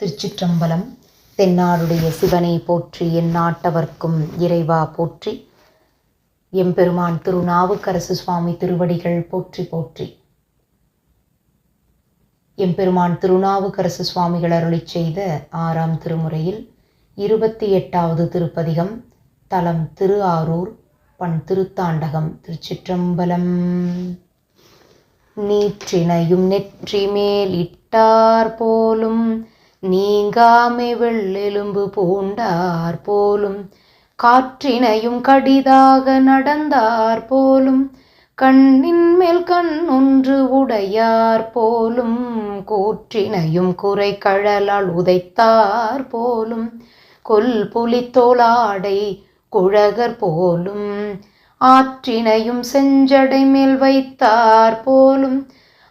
திருச்சிற்றம்பலம். தென்னாடுடைய சிவனை போற்றி எந்நாட்டவர்க்கும் இறைவா போற்றி. எம்பெருமான் திருநாவுக்கரசு சுவாமி திருவடிகள் போற்றி போற்றி. எம்பெருமான் திருநாவுக்கரசு சுவாமிகள் அருளி செய்த ஆறாம் திருமுறையில் இருபத்தி எட்டாவது திருப்பதிகம் தலம் திரு ஆரூர் பண் திருத்தாண்டகம் திருச்சிற்றம்பலம். நீற்றினையும் நெற்றி மேல் இட்டார் போலும் நீங்காமை வெள்ளெலும்பு பூண்டார் போலும் காற்றினையும் கடிதாக நடந்தார் போலும் கண்ணின் மேல் கண் ஒன்று உடையார் போலும் கூற்றினையும் குறை கழலால் உதைத்தார் போலும் கொல் புலித்தோளாடை குழகர் போலும் ஆற்றினையும் செஞ்சடை மேல் வைத்தார் போலும்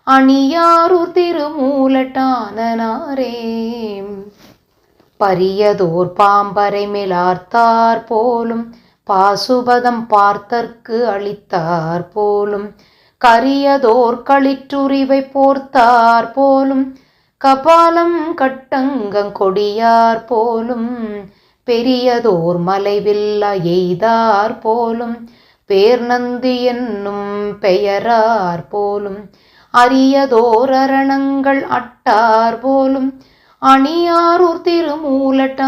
அணியாரூர் திருமூலட்டானனாரே. பரியதோர் பாம்பரை மேலார்த்தார் போலும் பாசுபதம் பார்த்தற்கு அளித்தார் போலும் கரியதோர் களிற்றுரிவை போர்த்தார் போலும் கபாலம் கட்டங்கங் கொடியார் போலும் பெரியதோர் மலைவில்லா எய்தார் போலும் பேர்நந்தி என்னும் பெயரார் போலும் அரியதோரணங்கள் அட்டார் போலும் அணியாரூர் திருமூலட்டானனாரே.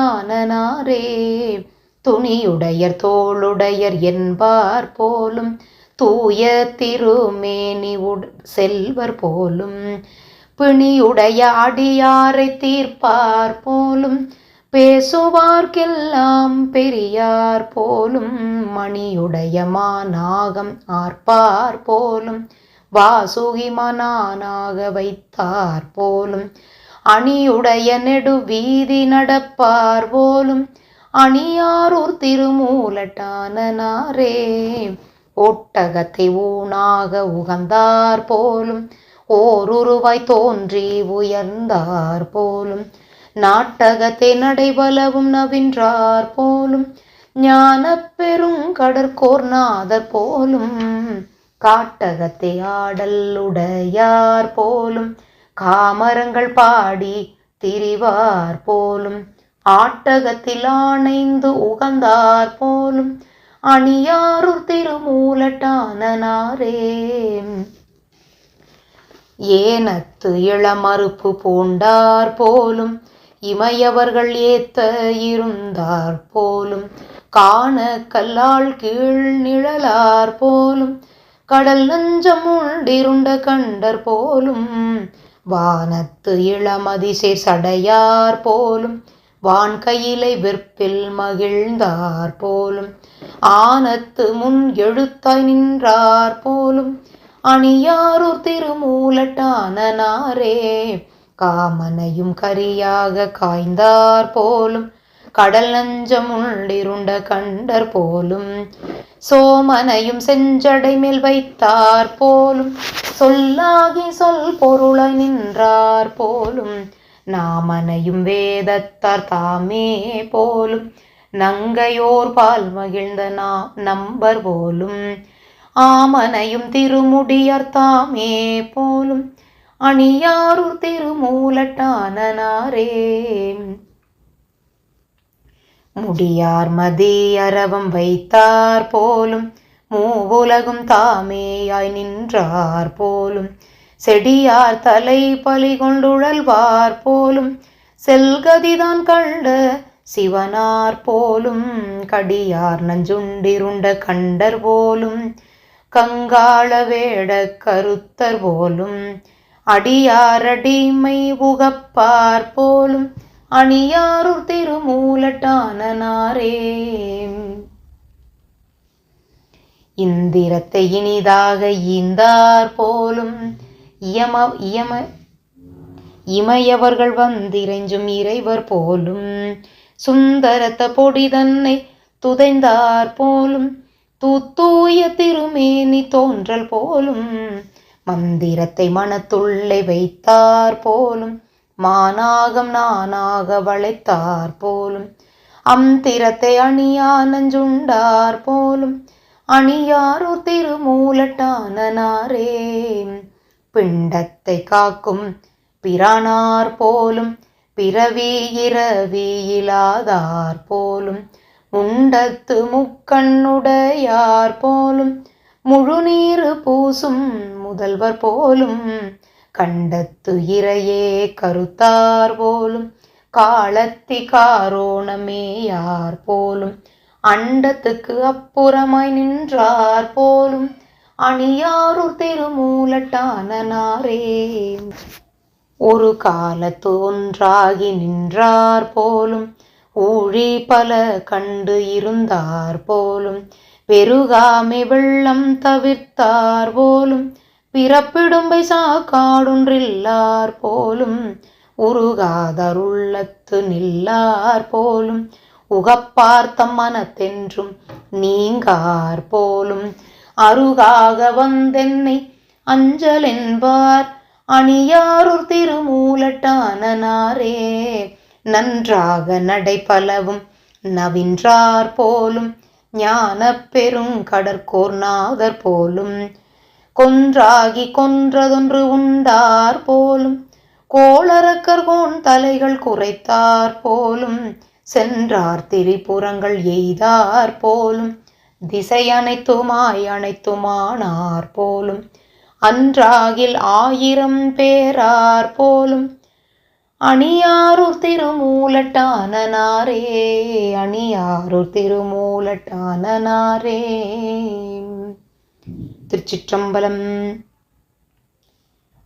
துணியுடையர் தோளுடையர் என்பார் போலும் தூய திருமேனி செல்வர் போலும் பிணியுடைய அடியாரை தீர்ப்பார் போலும் பேசுவார்க்கெல்லாம் பெரியார் போலும் மணியுடைய மாநாகம் ஆர்ப்பார் போலும் வாசுகி மனானாக வைத்தார் போலும். அணியுடைய நெடு வீதி நடப்பார் போலும். அணியாரூர் திருமூலட்டானனாரே. ஒட்டகத்தை ஊனாக உகந்தார் போலும். ஓருருவாய் தோன்றி உயர்ந்தார் போலும். நாட்டகத்தை நடைபலவும் நவின்றார் போலும். ஞான பெருங்கடற்கோர் நாதர் போலும். காட்டகத்தை ஆடல்லுடையார் போலும் காமரங்கள் பாடி திரிவார் போலும் ஆட்டகத்தில் ஆணைந்து உகந்தார் போலும் அணியாரூர் திருமூலட்டானனாரே. ஏனத்து இளமறுப்பு பூண்டார் போலும் இமையவர்கள் ஏத்த இருந்தார் போலும் காண கல்லால் கீழ் நிழலார் போலும் கடல் நஞ்சம் உண்டிருண்ட கண்டர் போலும் வானத்து இளமதிசை சடையார் போலும் வான் கையிலை விற்பில் மகிழ்ந்தார் போலும் ஆனத்து முன் எழுத்தாய் நின்றார் போலும் அணியாரூர் திருமூலட்டானனாரே காமனையும் கரியாக காய்ந்தார் போலும் கடல் நஞ்சம் உள்ளிருண்ட கண்டர் போலும் சோமனையும் செஞ்சடை மேல் வைத்தார் போலும் சொல்லாகி சொல் பொருளை நின்றார் போலும் நாமனையும் வேதத்தார் தாமே போலும் நங்கையோர் பால் மகிழ்ந்த நா நம்பர் போலும் ஆமனையும் திருமுடியார் தாமே போலும் அணியாரூர் திருமூலட்டானனாரே முடியார் மதி அரவம் வைத்தார் போலும் மூவுலகும் தாமேயாய் நின்றார் போலும். செடியார் தலை பலி கொண்டுழல்வார் போலும் செல்கதிதான் கண்ட சிவனார் போலும். கடியார் நஞ்சுண்டிருண்ட கண்டர் போலும் கங்காள வேட கருத்தர் போலும். அடியாரடிமை உகப்பார் போலும் அணியாரூர் திருமூலட்டானனாரே. இந்திரத்தை இனிதாக ஈந்தார் போலும் இயம இயம இமையவர்கள் வந்திரைஞ்சும் இறைவர் போலும் சுந்தரத்த பொடி தன்னை துதைந்தார் போலும் தூத்தூய திருமேனி தோன்றல் போலும் மந்திரத்தை மனத்துள்ளே வைத்தார் போலும் மானாகம் நானாக வளைத்தார் போலும். அந்திரத்தை அணியா நஞ்சுண்டார் போலும். அணியாரோ திருமூலட்டானனாரே பிண்டத்தை காக்கும் பிரானார் போலும். பிறவி இரவியிலாதார் போலும். முண்டத்து முக்கண்ணுடையார் போலும். முழுநீர் பூசும் முதல்வர் போலும். கண்டத்துயிரையே கருத்தார் போலும் காலத்தி காரோணமே யார் போலும். அண்டத்துக்கு அப்புறமாய் நின்றார் போலும் அணியாரூர் திருமூலட்டானனாரே. ஒரு காலத்து ஒன்றாகி நின்றார் போலும் ஊழி பல கண்டு இருந்தார் போலும் பெருகாமை வெள்ளம் தவிர்த்தார் போலும் பிறப்பிடும்பை சாக்காடொன்றில்லார் போலும் உருகாதருள்ளத்து நில்லார் போலும் உகப்பார்த்த மனத்தென்றும் நீங்கார் போலும். அருகாக வந்தென்னை அஞ்சல் என்பார் அணியாரூர் திருமூலட்டானனாரே. நன்றாக நடைபலவும் நவின்றார் போலும் ஞான பெருங்கடற்கோர் நாதர் போலும். கொன்றாகி கொன்றதொன்று உண்டார் போலும். கோளரக்கர்கோன் தலைகள் குறைத்தார் போலும். சென்றார் திரிபுறங்கள் எய்தார் போலும். திசை அனைத்துமாய் அனைத்துமானார் போலும். அன்றாகில் ஆயிரம் பேரார் போலும். அணியாரூர் திருமூலட்டானனாரே அணியாரூர் திருமூலட்டானனாரே. திருச்சிற்றம்பலம்.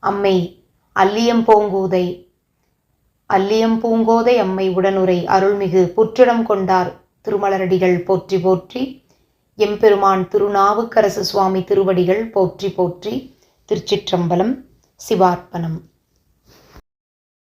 அம்மை அல்லியம் பூங்கூதை அல்லியம் பூங்கோதை அம்மை உடனுரை அருள்மிகு புற்றிடம் கொண்டார். திருமலரடிகள் போற்றி போற்றி எம்பெருமான் திருநாவுக்கரசு சுவாமி திருவடிகள் போற்றி போற்றி திருச்சிற்றம்பலம் சிவார்ப்பணம்.